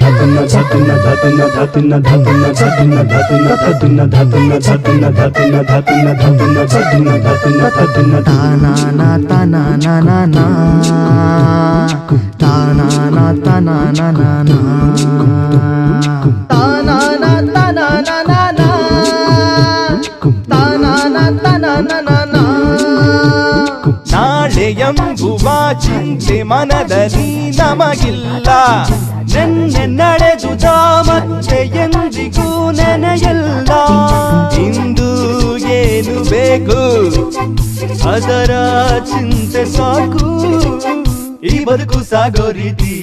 ధతున్న ధతున్న ధతున్న ధతున్న ధతున్న ధతున్న ధతున్న ధతున్న ధతున్న ధతున్న ధతున్న ధతున్న ధతున్న ధతున్న ధతున్న ధతున్న తానా తనా నా ನಾಳೆಯಂಬುವ ಚಿಂತೆ ಮನದಲ್ಲಿ ನಮಗಿಲ್ಲ ನೆನ್ನೆ ನಡೆದುದ ಮತ್ತೆ ಎಂದಿಗೂ ನೆನೆಯಲ್ಲ ಇಂದು ಏನು ಬೇಕು ಅದರ ಚಿಂತೆ ಸಾಕು ಈ ಬದುಕು ಸಾಗೋ ರೀತಿ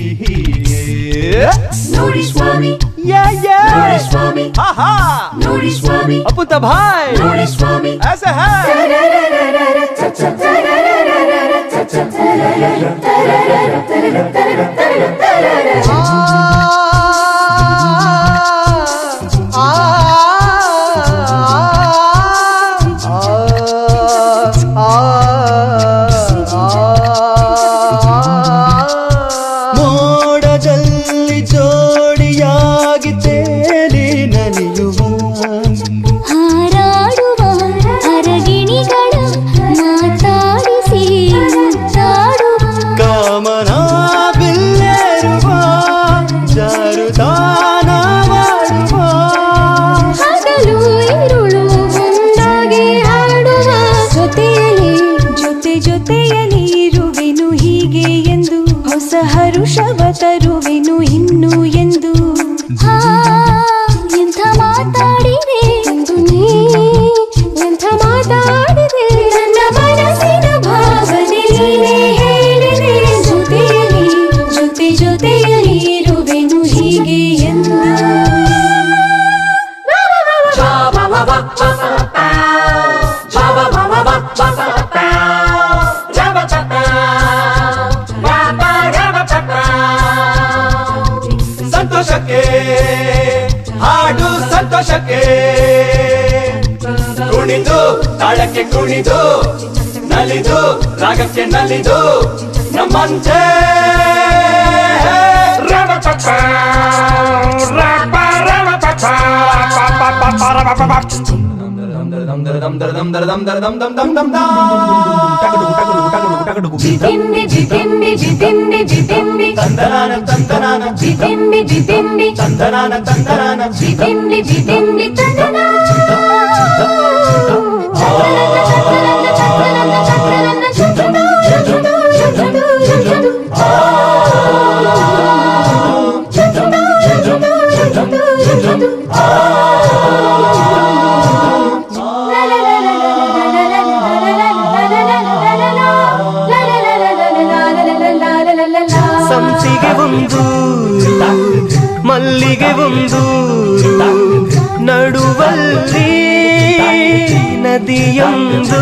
ನೋಡಿ ಸ್ವಾಮಿ ಯಾ ಯಾ ನೋಡಿ ಸ್ವಾಮಿ ಆಹಾ ನೋಡಿ ಸ್ವಾಮಿ ಅಪ್ಪುತ್ತ ಭಾಯ್ ನೋಡಿ ಸ್ವಾಮಿ ऐसा है ಮೋಡದಲ್ಲಿ ಜೋಡಿಯಾಗಿ ತೇಲಿ ಇರುವೆನು ಇನ್ನು ಎಂದು? ಹಾಡು ಸಂತೋಷಕ್ಕೆ ಕುಣಿದು ತಾಳಕ್ಕೆ ಕುಣಿದು ನಲಿದು ರಾಗಕ್ಕೆ ನಲಿದು ನಮ್ಮಂತೆ ರಮ ಪಪ್ಪ ರಪ್ಪ ರಮ ಪಪ್ಪ జితిండి జితిండి జితిండి జితిండి చందనాన చందనాన జితిండి జితిండి చందనాన చందనాన జితిండి జితిండి చందన. la la la ಸಂಸಿಗೆ ಒಂದು ಮಲ್ಲಿಗೆ ಒಂದು ನಡುವಲ್ಲಿ ನದಿಯೊಂದು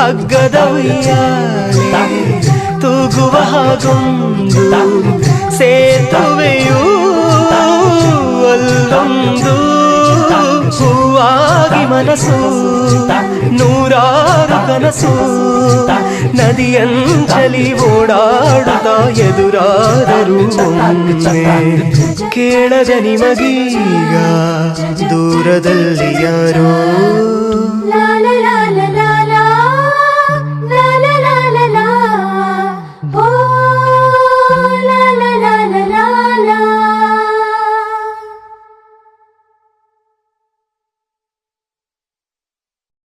ಹಗ್ಗದ ಉಯ್ಯಾಲೆ ತೂಗುವ ಹಾಗೊಂದು ಸೇತುವೆಯೂ ಅಲ್ಲೊಂದು ಹೂವಾಗಿ ಮನಸ್ಸು ನೂರಾರು ಕನಸು ನದಿಯಂಚಲಿ ಓಡಾಡುತ್ತಾ ಎದುರಾದರು ಒಮ್ಮೆ ಕೇಳದ ನಿಮಗೀಗ ದೂರದಲ್ಲಿ ಯಾರೋ